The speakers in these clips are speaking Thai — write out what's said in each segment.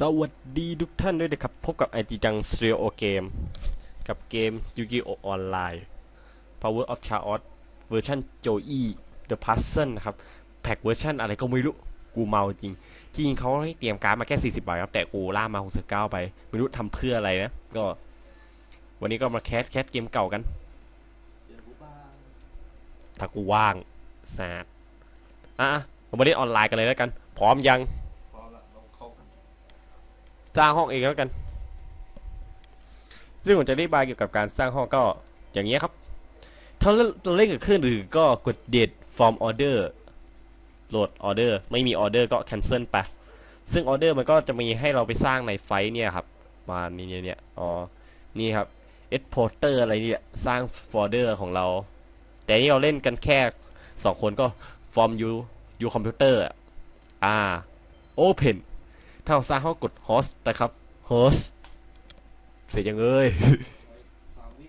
สวัสดีทุกท่านด้วยนะครับ พบกับไอจีจังสตรีโอเกมกับเกมยูกิโอออนไลน์ Power of Chaos เวอร์ชันโจอี The Puzzle นะครับ แพ็กเวอร์ชันอะไรก็ไม่รู้ กูเมาจริง จริงเขาให้เตรียมการ์ดมาแค่ 40บาทครับ แต่กูล่ามา 69 ไป ไม่รู้ทำเพื่ออะไรนะ ก็ วันนี้ก็มาแคสแคสเกมเก่ากัน ถ้ากูว่างแซดอะเรามาเล่นออนไลน์กันเลยแล้วกัน พร้อมยัง พร้อมละเราเข้ากัน สร้างห้องเองแล้วกัน ซึ่งผมจะอธิบายเกี่ยวกับการสร้างห้องก็อย่างนี้ครับ ถ้าเราเล่นกับเครื่องอื่นก็กด date from order โหลด order ไม่มี order ก็ cancel ไป ซึ่ง order มันก็จะมีให้เราไปสร้างในไฟล์เนี่ยครับ มานี่เนี่ยเนี่ยอ๋อ นี่ครับ exporter อะไรเนี่ย สร้าง folder ของเรา แต่นี่เราเล่นกันแค่สองคนก็ from u u computer อะอ่า open ถ้าเราสร้างห้องกด host นะครับ host เสร็จยังเอ้ยสามวิ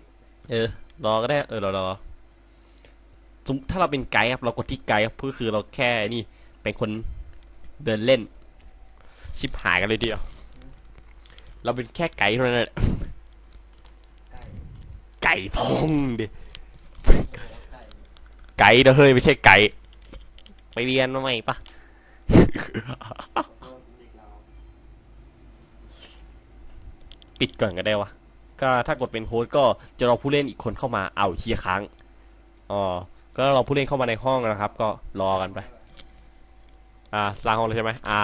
เออ รอก็ได้ เออ รอรอสมมุติถ้าเราเป็นไกด์ครับ เรากดที่ไกด์ครับก็คือเราแค่นี่ เป็นคนเดินเล่น ชิบหายกันเลยเดียว เราเป็นแค่ไกด์เท่านั้นแหละไก่ไก่พองดิไก่ไก่เด้อเฮ้ย ไม่ใช่ไก่ ไปเรียนมาใหม่ปะ โดนเด็กเรา ปิดก่อนก็ได้วะก็ถ้ากดเป็นโฮสต์ก็จะรอผู้เล่นอีกคนเข้ามาเอาเชียค้างอ๋อก็รอผู้เล่นเข้ามาในห้องนะครับ ก็รอกันไป อ่าสร้างห้องเลยใช่ไหมอ่า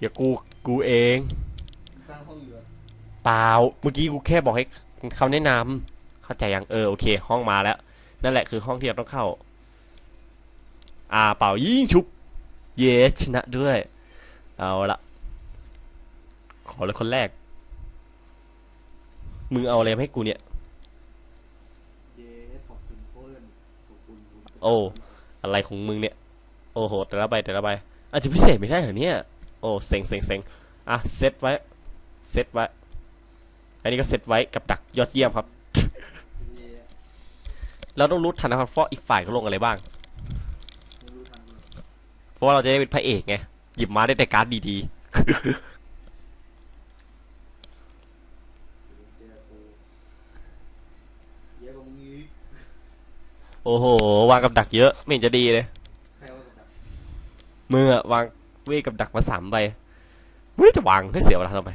อย่ากูกูเองสร้างห้องเหลือเปล่าเมื่อกี้กูแค่บอกให้เขาแนะนำเข้าใจยังเออโอเค ห้องมาแล้ว นั่นแหละคือห้องที่เราต้องเข้า อ่าเปล่ายิงชุบ เยชนะด้วย เอาละ ขอเลยคนแรก มึงเอาอะไรมาให้กูเนี่ย เย้ขอบคุณเพื่อนขอบคุณคุณโอ้ อะไรของมึงเนี่ย โอ้โห แต่ละใบแต่ละใบอาจจะพิเศษไม่ได้เหรอเนี่ย โอ้เซ็งเซ็งเซ็งอะเซตไว้ เซตไว้ อันนี้ก็เซตไว้กับดักยอดเยี่ยมครับเย้เราต้องรู้ทันนะครับว่าอีกฝ่ายเขาลงอะไรบ้างไม่รู้ทันเลยเพราะว่าเราจะได้เป็นพระเอกไง หยิบมาได้แต่การ์ดดีเจอกูเย้กว่ามึงอีก ๆ โอ้โห วางกับดักเยอะ ไม่เห็นจะดีเลยมืออะวางเวทกับดักมาสามใบไม่รู้จะวางให้เสียเวลาทำไม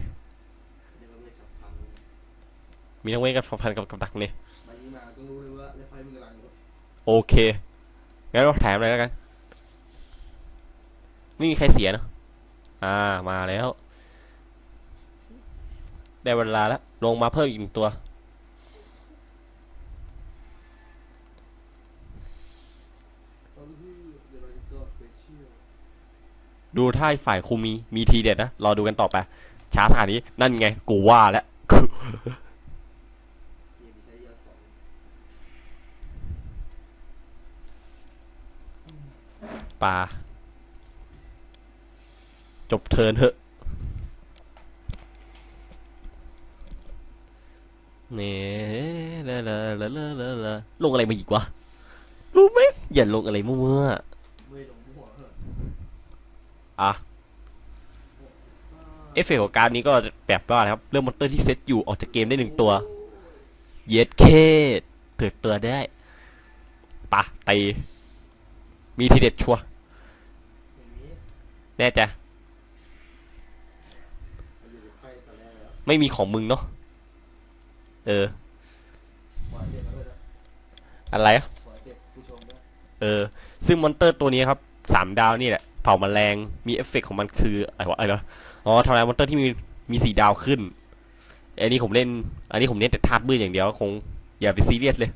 มีทั้งเวทกับพันกับกับดักนี่โอเคงั้นเราแถมเลยแล้วกันไม่มีใครเสียเนอะอ่ามาแล้ว ได้เวลาแล้ว ลงมาเพิ่มอีกหนึ่งตัว ตอนที่เดี๋ยวเราจะตัวสเปเชียล ดูถ้าฝ่ายคุมมีมีทีเด็ดนะรอดูกันต่อไป ช้าขนาดนี้ นั่นไง กูว่าแล้วปลาจบเทินเถอะ เนี่ยละละละละละลงอะไรมาอีกวะ รู้ไหมอย่าลงอะไรมั่วเว้ยลงหัวเหอะ ๆ อะเอฟเฟกต์ของการนี้ก็แบบว่านะครับ เริ่มมอนเตอร์ที่เซตอยู่ออกจากเกมได้หนึ่งตัว เย็ดเคเถิดตัวได้ปะตีมีทีเด็ดชัวแน่ใจมันอยู่ในไพ่ตอนแรกแล้วไม่มีของมึงเนาะเออ อะไร เออ ซึ่งมอนเตอร์ตัวนี้ครับสามดาวนี่แหละ เผาแมลงมีเอฟเฟกต์ของมันคืออะไรวะอะไรวะอ๋อทำลายมอนเตอร์ที่มีมีสีดาวขึ้นอันนี้ผมเล่น อันนี้ผมเน้นแต่ธาตุมืดอย่างเดียวคงอย่าไปซีเรียสเลย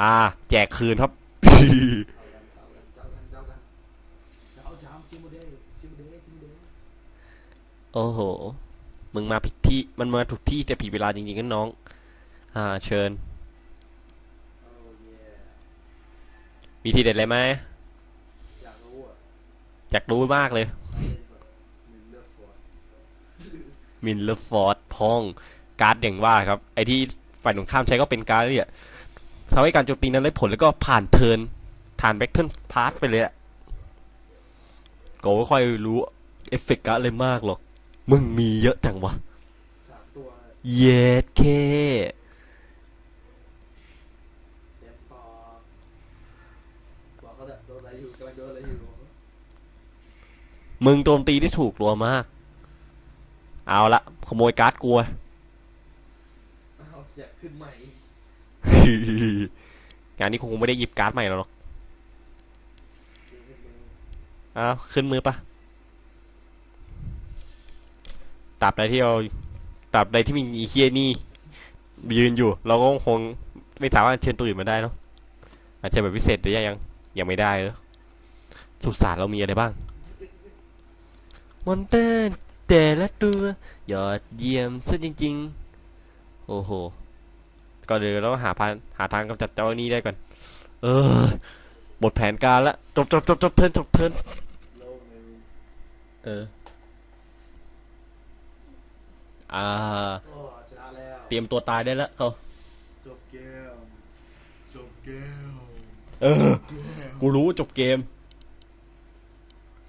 อ่า แจกคืนครับโอ้โห มึงมาผิดที่ มันมาถูกที่แต่ผิดเวลาจริงๆกันน้อง อ่า เชิญ มีทีเด็ดอะไรไหม อยากรู้มากเลยมินเลฟอร์ดมินเลฟอร์ดพอง การ์ดอย่างว่าครับ ไอที่ฝ่ายตรงข้ามใช้ก็เป็นการ์ดเนี่ยทำให้การโจมตีนั้นได้ผลแล้วก็ผ่านเทินผ่านแบ็กเทิร์นพาร์ทไปเลยอะโกไม่ค่อยรู้เอฟเฟกต์การ์ดอะไรมากหรอก มึงมีเยอะจังวะเย็ดเค เต็มปอบอกเขาเนี่ยโดนอะไรอยู่กำลังโดนอะไรอยู่ มึงโจมตีได้ถูกตัวมาก เอาละขโมยการ์ดกลัวเอาเสียขึ้นใหม่งานนี้คงไม่ได้หยิบการ์ดใหม่แล้วหรอกขึ้นมืออ้าวขึ้นมือปะตราบใดที่เราตราบใดที่มีอีเคียนี่ ยืนอยู่ เราก็คงไม่สามารถเชิญตัวอื่นมาได้เนาะอาจจะแบบพิเศษหรือยังยังไม่ได้เนอะสุสานเรามีอะไรบ้าง มอนเตอร์แต่ละตัวยอดเยี่ยมซะจริง ๆ โอ้โหก็เดี๋ยวเราหาพานหาทางกำจัดเจ้านี้ได้ก่อน เออหมดแผนการละจบจบจบจบเทิร์นจบเทิร์นโลกเลยเอออ่าโอ้ชนะแล้วเตรียมตัวตายได้แล้วเขาจบเกมจบเกมเออ กูรู้จบเกม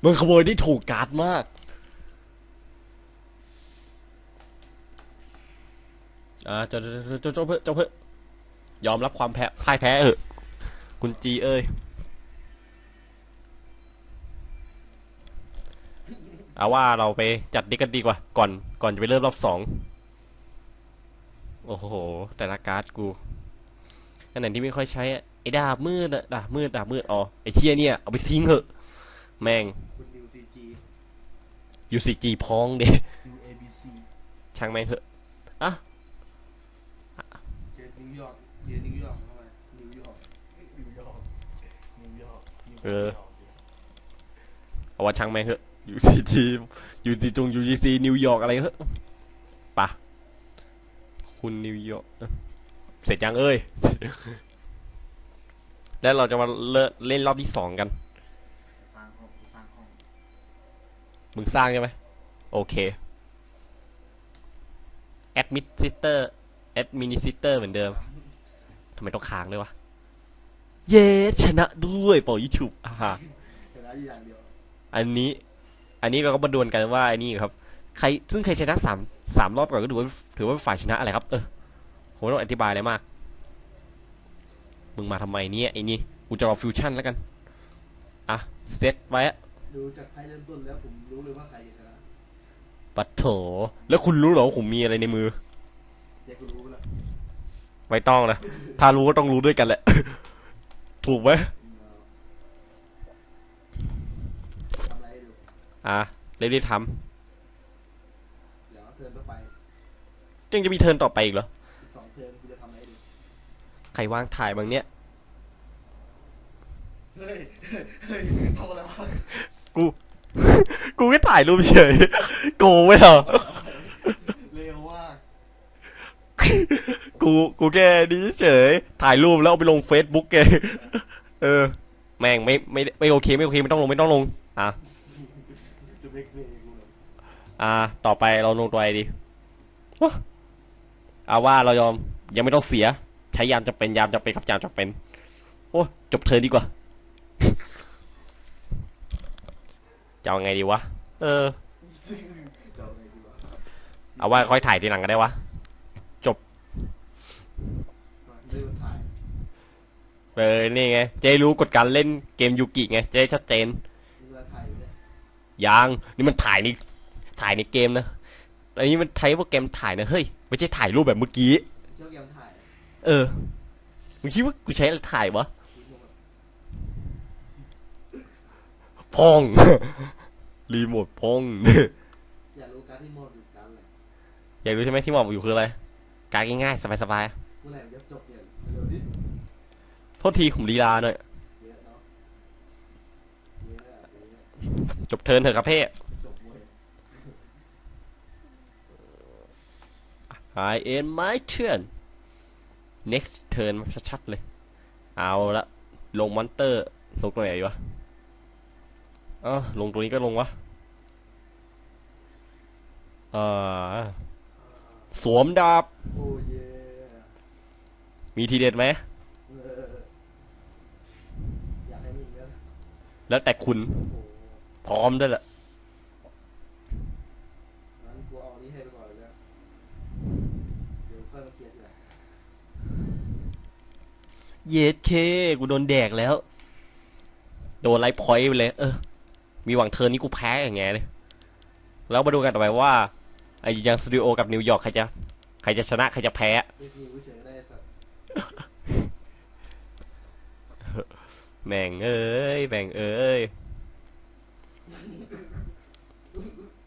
มึงขโมยได้ถูกการ์ดมาก อ่าจบจบจบจบเพื่อะจบเพื่อยอมรับความแพ้พ่ายแพ้เออคุณจีเอ้ยเอาว่าเราไปจัดดิกกันดีกว่า ก่อนก่อนจะไปเริ่มรอบสองโอ้โห แต่ละการ์ดกูอันไหนที่ไม่ค่อยใช้อะไอ้ดาบมืดอะดาบมืดดาบมืดอ๋อไอ้เชี่ยเนี่ยเอาไปทิ้งเถอะ แม่งคุณนิวซีจี UCG พองเดนิวเอบีซีช่างแม่งเถอะอร์ก เรียนนิวยอร์กเข้ามานิวยอร์กนิวยอร์กนิวยอร์กนิวยอร์กเออ เอาว่าช่างแม่งเถอะ UCG UCG จง UCG นิวยอร์กอะไรเถอะปะคุณนิวยอร์กเอ้อเสร็จยังเอ้ย แล้วเราจะมาเล่นเล่นรอบที่สองกัน สร้างห้องสร้างห้องมึงสร้างใช่ไหมโอเค admit sister administrator เหมือนเดิม ทำไมต้องค้างด้วยวะ เย้ชนะด้วยเป่ายิชุบอ่าชนะอยู่อย่างเดียวอันนี้ อันนี้เราก็มาดวลกันว่าไอ้นี่ครับ ใครซึ่งใครชนะสามสามรอบก่อนก็ถือว่าถือว่าเป็นฝ่ายชนะอะไรครับ เออผมไม่ต้องอธิบายอะไรมาก มึงมาทำไมเนี่ยไอ้นี่กูจะรอฟิวชั่นแล้วกัน อะเซตไว้อะดูจากไพ่เริ่มต้นแล้วผมรู้เลยว่าใครจะชนะปัดโถ แล้วคุณรู้เหรอว่าผมมีอะไรในมือ เดี๋ยวกูรู้แล้ว ไม่ต้องนะ ถ้ารู้ก็ต้องรู้ด้วยกันแหละ ถูกไหมทำอะไรให้ดูอะเรีบๆทเดี๋ยวเทิร์นต่อไปำยังจะมีเทิร์นต่อไปอีกเหรออีกสองเทิร์นกูจะทำอะไรให้ดูใครวางถ่ายบางเนี้ยเฮ้ยเฮ้ยทำอะไรวะกู กูแค่ถ่ายรูปเฉย โกงไว้เหรอเร็วว่าก กู กูแค่นี้เฉย ถ่ายรูปแล้วเอาไปลงเฟซบุ๊กไงเออ แม่งไม่ไม่ไม่โอเคไม่โอเคไม่ต้องลงไม่ต้องลง อะ อ่า ต่อไปเราลงตัวอะไรดีเอาว่าเรายอมยังไม่ต้องเสีย ใช้ยามจะเป็นยามจะเป็นครับยามจะเป็น โอ้จบเธอดีกว่าจะเอาไงดีวะ เออ เอาว่าค่อยถ่ายทีหลังก็ได้วะ เริ่มถ่าย เออนี่ไงเจรู้กฎการเล่นเกมยูกิไงเจชัดเจนยังนี่มันถ่ายในถ่ายในเกมนะอันนี้มันใช้พวกเกมถ่ายนะเฮ้ยไม่ใช่ถ่ายรูปแบบเมื่อกี้เออมึงคิดว่ากูใช้อะไรถ่ายวะพองรีโมทพองอยากรู้การที่มอยู่กันเลยอยากรู้ใช่ไหมที่หมอบอยู่คืออะไรการง่ายๆสบายเมื่อไหร่จะจบเนี่ยเร็วดิๆ ทษทีผมลีลาหน่อยเยอะเนาะเยอะอะเยอะจบเทิร์นเถอะครับเพ่จบเว้ย I end my turn next turn ชัดๆเลย เอาละลงมอนเตอร์ลงตัวไหนดีวะเออลงตัวนี้ก็ลงวะเออสวมดาบโอ้เย่มีทีเด็ดไหม เอออยากให้มีเงี้ย แล้วแต่คุณโอ้โหพร้อมด้วยแหละงั้นกูเอาอันนี้ให้ไปก่อนเลยนะเดี๋ยวค่อยมาเคลียร์ทีหลังเยสเค กูโดนแดกแล้ว โดนไลฟ์พอยต์ไปเลย เออ มีหวังเทิร์นนี้กูแพ้อย่างไงเลยแล้วมาดูกันต่อไปว่าไอ้ยังสตูดิโอกับนิวยอร์กใครจะ ใครจะชนะ ใครจะแพ้เรียกนิวเฉยๆก็ได้สัตว์ แม่งเอ้ยแม่งเอ้ย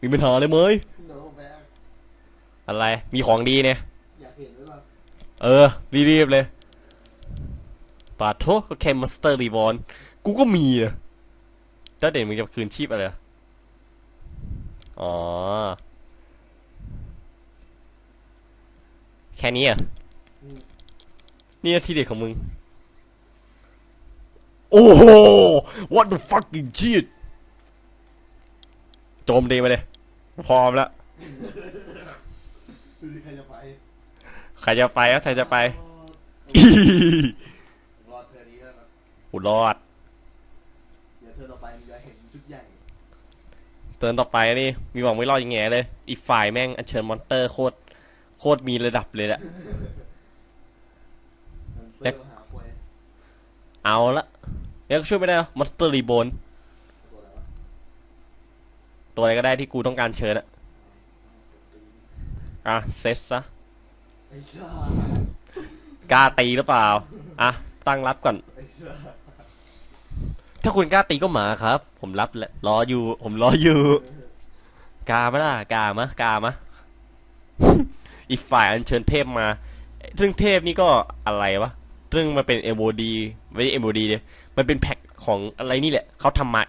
มีปัญหาเลยไหมยโน้แบกอะไร มีของดีเนี่ยอยากเห็นไหมล่ะเออ รีบๆเลยปาโทก็แค่มาสเตอร์รีบอลกูก็มีนะเจ้าเด่นมึงจะคืนชีพอะไรอะอ๋อ แค่นี้อะอืมนี่ที่เด็ดของมึง โอ้โห what the fucking shit โจมดีมาเลย พร้อมแล้ว ดูดิใครจะไปใครจะไปก็ใครจะไปรอเธอนี้แล้วนะอุรอด เดี๋ยวเธอต่อไปมึงจะเห็นชุดใหญ่เตือนต่อไปนี่ มีหวังไม่รอดยังไงเลย อีกฝ่ายแม่งอัญเชิญมอนเตอร์โคตร โคตรมีระดับเลยแหละ มันเพื่แล้อวหาควยเอาละ เนี่ยก็ช่วยไม่ได้หรอมอนสเตอร์รีโบนตัวอะไรวะตัวอะไรก็ได้ที่กูต้องการเชิญอะอะเซตซะกล้าตีหรือเปล่า อะ ตั้งรับก่อน ถ้าคุณกล้าตีก็หมาครับ ผมรับแหละรออยู่ ผมรออยู่กล้าไหมล่ะกล้ามะกล้ามะอีกฝ่ายอัญเชิญเทพมาซึ่งเทพนี่ก็อะไรวะซึ่งมันเป็น MOD ไม่ใช่ MOD เลย มันเป็นแพ็คของอะไรนี่แหละ เขาทำมา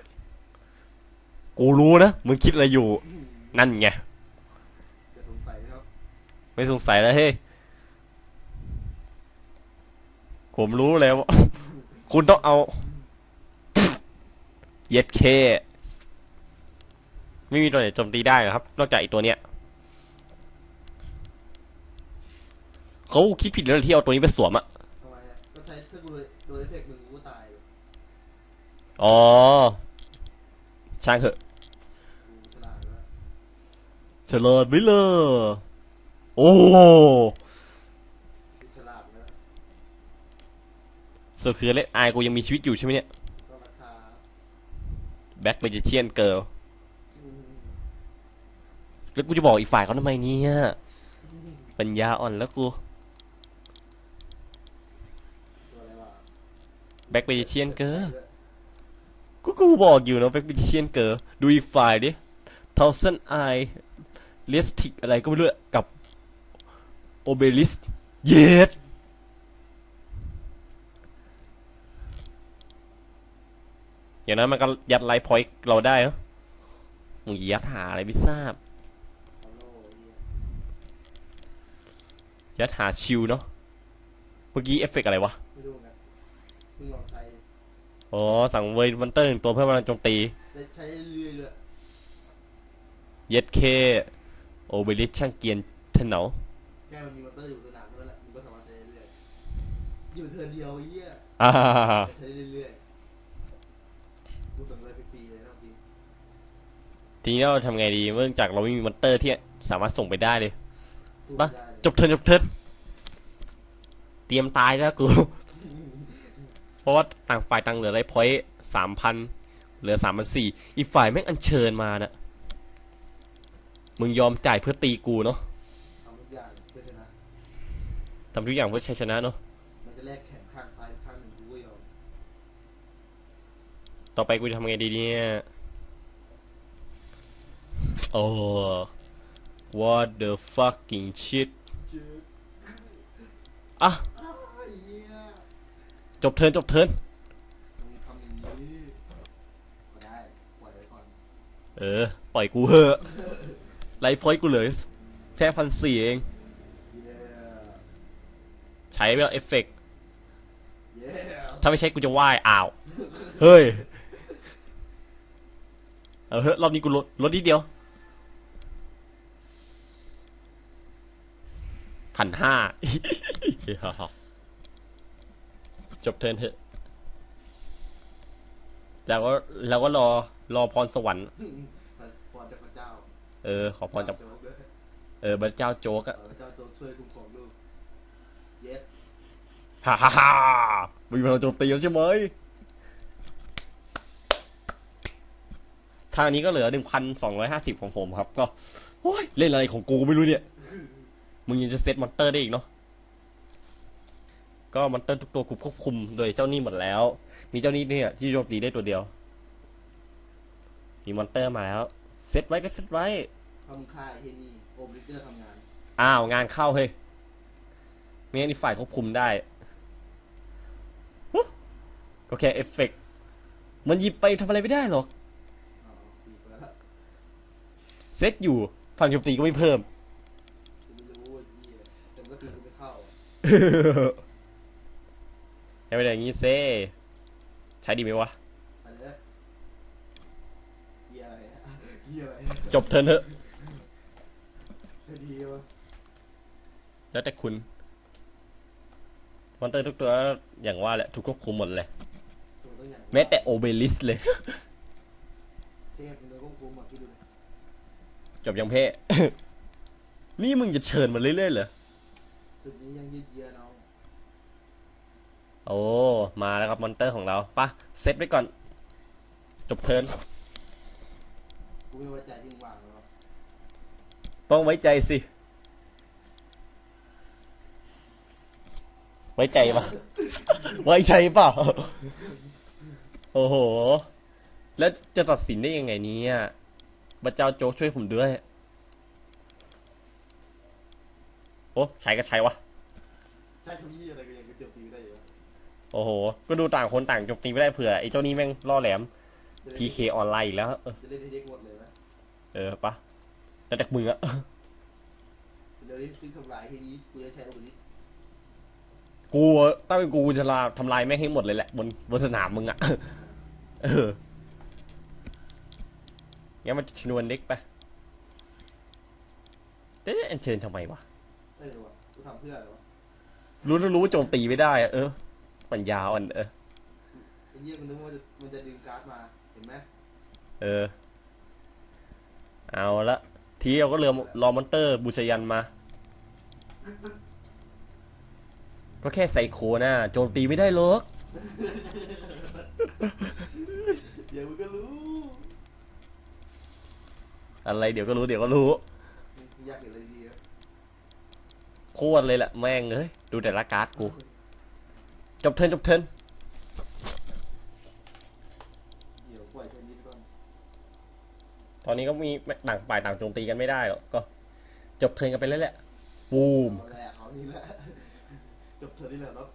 กูรู้นะ มึงคิดอะไรอยู่ นั่นไง จะสงสัยนะครับไม่สงสัยแล้วเฮ้ย ผมรู้แล้วว่าคุณต้องเอา เย็ดเค ไม่มีตัวไหนโจมตีได้ครับ นอกจากไอีตัวเนี้ย เขาคิดผิดแล้วที่เอาตัวนี้ไปสวมอะทำไมอะก็ใช้ถ้ากูโดนเอฟเฟกต์มึงกูก็ตายเลย อ๋อ ช่างเถอะฉลาดแล้วเฉลิมไม่เลยโอ้กูฉลาดแล้วสุดคือเล่นไอายกูยังมีชีวิตอยู่ใช่ไหมเนี่ยแบ็คเมจิเชียนเกิร์ลแล้วกูจะบอกอีกฝ่ายเขาทำไมเนี่ยปัญญาอ่อนแล้วกูแบ็คเมจิเชียนเกิร์ล ก็กูบอกอยู่นะแบ็คเมจิเชียนเกิร์ดูอีกฝ่ายดิทาวเซนไอเลสติกอะไรก็ไม่รู้กับโอเบลิสเยสอย่างนั้นมันก็ยัดไลฟ์พอยต์เราได้เหรอมึงยัดหาอะไรไม่ทราบ ยัดหาชิวเนาะ เมื่อกี้เอฟเฟกต์อะไรวะ ไม่รู้นะมึงลองใช้ อ๋อ สั่งเวย์มันเตอร์หนึ่งตัวเพื่อพลังโจมตีได้ใช้เรื่อยๆเลยเย็ดเคโอเบลิสช่างเกรียนเทนเหนาแค่มันมีมอเตอร์อยู่ตัวหนักเท่านั้นแหละมึงก็สามารถใช้ได้เรื่อยๆอยู่เทิร์นเดียวไอ้เหี้ยอ่าใช้ได้เรื่อยๆกูสำเร็จฟรีๆเลยนะพี่ทีนี้เราทำไงดีเนื่องจากเราไม่มีมอนเตอร์ที่สามารถส่งไปได้เลยสู้มาได้เลยจบเทิร์นจบเทิร์นเตรียมตายแล้วกูเพ ราะว่าต่างฝ่ายต่างเหลือไรพอยต์สามพันเหลือสามพันสี่อีกฝ่ายแม่งอัญเชิญมานะมึงยอมจ่ายเพื่อตีกูเนาะทำทุกอย่างเพื่อชนะ ทำทุกอย่างเพื่อชัยชนะเนาะมันจะแลกแขนข้างซ้ายข้างหนึ่งกูก็ยอมต่อไปกูจะทำไงดีเนี่ย โอ้ what the fucking shit อะ จบเทิร์นจบเทิร์นทำอย่างนี้ก็ได้ปล่อยไว้ก่อนเออ ปล่อยกูเหอะไลฟ์พอยต์กูเหลยแค่พันสี่เอง เย้ใช้ไปแล้วเอฟเฟกต์เย้ถ้าไม่ใช่กูจะไหว้อ้าว เฮ้ย เอาเฮ้ยรอบนี้กูลดลดนิดเดียวพันห้า จบเทิร์นเถอะ แล้วก็แล้วก็รอรอพรสวรรค์ พรจากพระเจ้า เออ ขอพรจากโจ๊กด้วยเออพระเจ้าโจ๊กอะเออพระเจ้าโจ๊กช่วยคุ้มครองลูกเยสฮ่าฮ่าฮ่ามีพลังโจมตีแล้วใช่ไหมทางนี้ก็เหลือหนึ่งพันสองร้อยห้าสิบของผมครับ ก็โอ้ยเล่นอะไรของกูไม่รู้เนี่ย มึงยังจะเซตมอนเตอร์ได้อีกเนาะ ก็มอนเตอร์ทุกตัวกูควบคุมโดยเจ้านี่หมดแล้ว มีเจ้านี่เนี่ยที่โจมตีได้ตัวเดียว มีมอนเตอร์มาแล้วเซตไว้ก็เซตไว้ทำค่ายเฮนี่โอมลิเตอร์ทำงาน อ้าวงานเข้าเฮ้ยไม่งั้นอีกฝ่ายควบคุมได้ฮึก็แค่เอฟเฟกต์มันหยิบไปทำอะไรไม่ได้หรอกอ๋อปีกแล้วเซตอยู่ฝั่งโจมตีก็ไม่เพิ่มกูไม่รู้ว่าเหี้ยแต่มันก็คือกูไม่เข้า อะอย่าไปอย่างนี้เซ่ใช้ดีไหมวะอันนี้เหี้ยอะไรนะเหี้ยอะไรจบเทิร์นเถอะจะดีวะแล้วแต่คุณมอนเตอร์ทุกตัวอย่างว่าแหละถูกควบคุมหมดเลย ตัวต้องอย่างแม้แต่โอเบลิสเลย เทพมันเลยควบคุมอะพี่ดูดิจบยังเพ่ นี่มึงจะเชิญมาเรื่อยๆเหรอ สุดนี้ยังยืดเยื้อน้อง โอ้ มาแล้วครับมอนเตอร์ของเราปะเซตไว้ก่อน จบเทิร์นกูไม่ไว้ใจที่มึงวางแล้วต้องไว้ใจสิ ไว้ใจปะไว้ใจเปล่า โอ้โห แล้วจะตัดสินได้ยังไงเนี่ยพระเจ้าโจ๊กช่วยผมด้วย โอ้ใช้ก็ใช้วะ ใช่ทุกยี่อะไรก็ยังจะเจอปีได้อยู่ โอ้โห ก็ดูต่างคนต่างโจมตีไม่ได้เผื่อไอ้เจ้านี้แม่งล่อแหลมจะเล่น PK ออนไลน์อีกแล้วเออจะเล่นให้เด็กหมดเลยไหมเออปะแล้วแต่มืออะเดี๋ยวนี้ที่ทำลายให้นี้กูจะใช้อาวุธนี้กูถ้าเป็นกูกูจะลาทำลายแม่งให้หมดเลยแหละบนบนสนามมึงอะเอองั้นมันจะชนวนเล็กไปเอ๊ะอันเชิญทำไมวะเออวะกูทำเพื่ออะไรวะรู้รู้รู้ว่าโจมตีไม่ได้อะเออ มันยาวอันเออไอ้เหี้ยมันนึกว่ามันจะมันจะดึงการ์ดมาเห็นไหมเออ เอาละทีเราก็เรือรอมอนเตอร์บูชยันมา ก็แค่ไซโคนะโจมตีไม่ได้หรอกเดี๋ยวมึงก็รู้อะไรเดี๋ยวก็รู้เดี๋ยวก็รู้มึงอยากเห็นอะไรดีอะโคตรเลยแหละแม่งเอ้ยดูแต่ละการ์ดกู จบเทินจบเทินตอนนี้ก็มีต่างฝ่ายต่างโจมตีกันไม่ได้หรอกก็จบเทินกันไปแล้วแหละบูมเขานี่แหละจบเธอนี่แหละเนาะ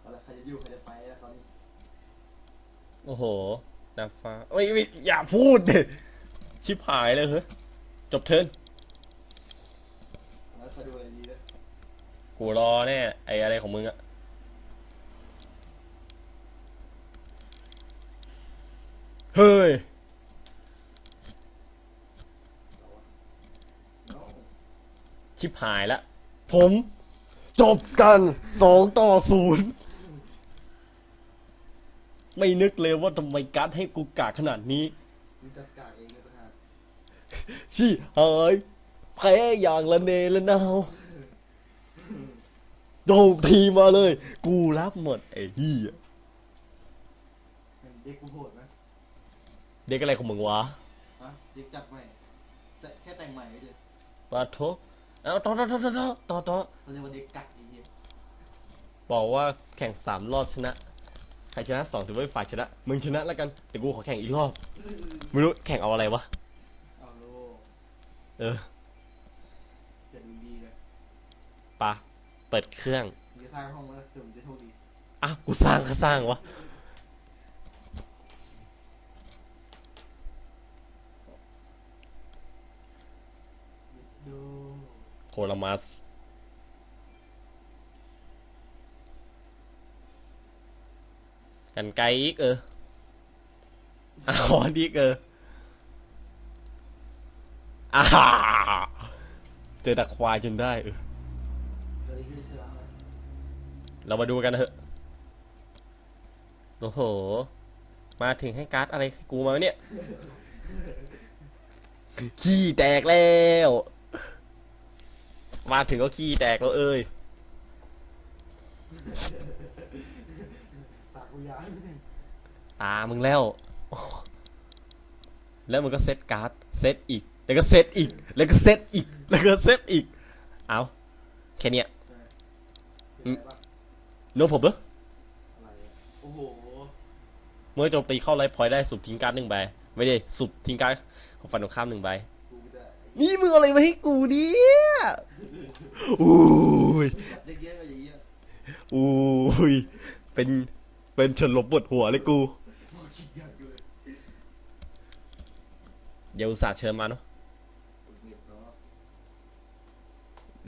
เอาละใครจะอยู่ใครจะไปแล้วเขานี่โอ้โหนางฟ้าเอ้ยไม่อย่าพูดดิชิบหายเลยเฮ้ยจบเทินกูรอแน่ไออะไรของมึงอะ เฮ้ยเนาะชิบหายละผมจบกันสองต่อศูนย์ไม่นึกเลยว่าทำไมการ์ดให้กูกากขนาดนี้มึงจัดการเองเลยต่างหากชิหายแพ้อย่างละเนละนาวโจมทีมาเลย กูรับหมดไอ้เหี้ยเห็นเด็กกูโหดไหม เด็กอะไรของมึงวะฮะเด็กจัดใหม่แค่แค่แต่งใหม่ไม่เดียวปาโทเอาต่อต่อต่อต่อต่อต่อต่อเขาเรียกว่าเด็กกักไอ้เหี้ยบอกว่าแข่งสามรอบชนะ ใครชนะสองถือว่าเป็นฝ่ายชนะ มึงชนะแล้วกัน แต่กูขอแข่งอีกรอบ ไม่รู้แข่งเอาอะไรวะ เอาโลเออเจ็ดมึงดีเลยปะเปิดเครื่อง มึงจะสร้างห้องแล้วเดี๋ยวมึงจะโชคดี อะกูสร้างก็สร้างวะ ดู โคลามัสกันไกลอีกเอออะขอนอีกเอออาเจอดักควายจนได้เออเรามาดูกันเถอะ โอ้โห มาถึงให้การ์ดอะไรกูมาเนี่ย ขี้แตกแล้ว มาถึงก็ขี้แตกแล้วเอ้ยปากูยานตามึงแล้ว แล้วมันก็เซตการ์ด เซตอีก แล้วก็เซตอีก แล้วก็เซตอีก แล้วก็เซตอีก เอาแค่เนี้ยเรปะโน้ตผมเหรออะไรอะโอ้โห เมื่อโจมตีเข้าไลฟ์พอยได้สุบทิ้งการ์ดหนึ่งใบ ไม่ได้สุบทิ้งการ์ดของฝั่งตรงข้ามหนึ่งใบ นี่มึงเอาอะไรมาให้กูเนี่ย อุ้ยเยอะๆก็อย่างเงี้ยอุ้ยเป็นเป็นฉลบบทหัวเลยกูโอ้คิดยากอยู่เดี๋ยวอุตส่าห์เชิญมาเนาะ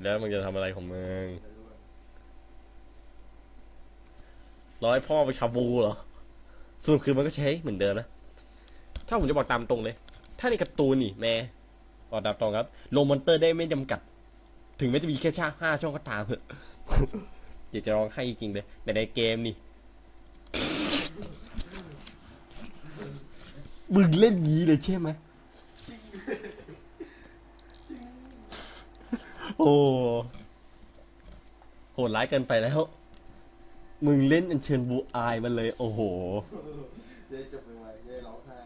แล้วมึงจะทำอะไรของมึงเดี๋ยวดูก่อนร้อยพ่อไปชาบูเหรอสรุปคือมันก็ใช้เหมือนเดิมนะถ้าผมจะบอกตามตรงเลย ถ้าในการ์ตูนนี่แม่บอกตามตรงครับลงมอนเตอร์ได้ไม่จำกัด ถึงแม้จะมีแค่ช่าห้าช่องก็ตามเถอะอยากจะร้องไห้จริงๆเลยแต่ในเกมนี่มึงเล่นยี้เลยใช่ไหมโอ้โหดร้ายเกินไปแล้ว มึงเล่นอัญเชิญบูอายมันเลย โอ้โหจะได้จบไวๆจะได้ร้องไห้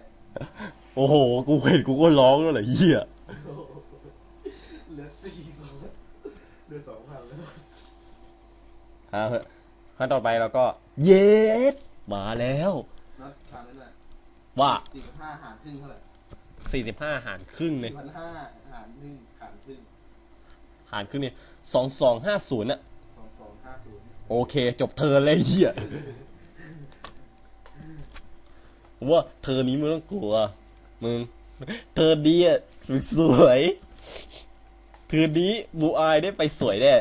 โอ้โห กูเห็นกูก็ร้องแล้วเหรอเหี้ย เหลือสี่สอง เหลือสองพันแล้วเอาเถอะขั้นต่อไปเราก็ เย็ดมาแล้ว นัดทางนั้นน่ะว่า สี่สิบห้าหารครึ่งเท่าไหร่45 หารครึ่งเลยสี่พันห้าหารหนึ่งหารครึ่งหารครึ่งเนี่ย2250น่ะ สองสองห้าศูนย์โอเค จบเธอเลยเหี้ยผมว่าเธอนี้มึงต้องกลัว มึง เธอดีอะมึงสวย เธอนี้บูอายได้ไปสวยแน่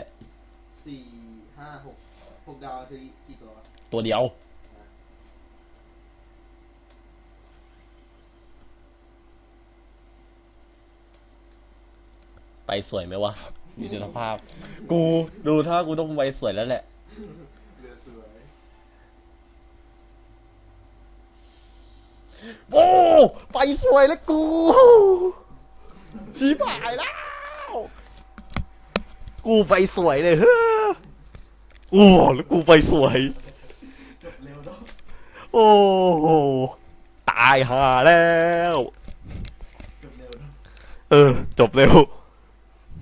สี่ห้าหกหกดาวจะกี่ตัววะตัวเดียว ไปสวยไหมวะดูสภาพ กูดูถ้ากูต้องไปสวยแล้วแหละเหลือสวย โอ้ ไปสวยแล้วกูชี้ผายแล้ว กูไปสวยเลยเฮ้อโอ้แล้วกูไปสวย จบเร็วเนาะโอ้โห ตายห่าแล้ว จบเร็วเนาะเออ จบเร็ว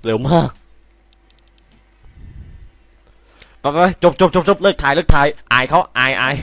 เร็วมากไปไปจบจบจบจบเลิกถ่ายเลิกถ่าย อายเขาอายอาย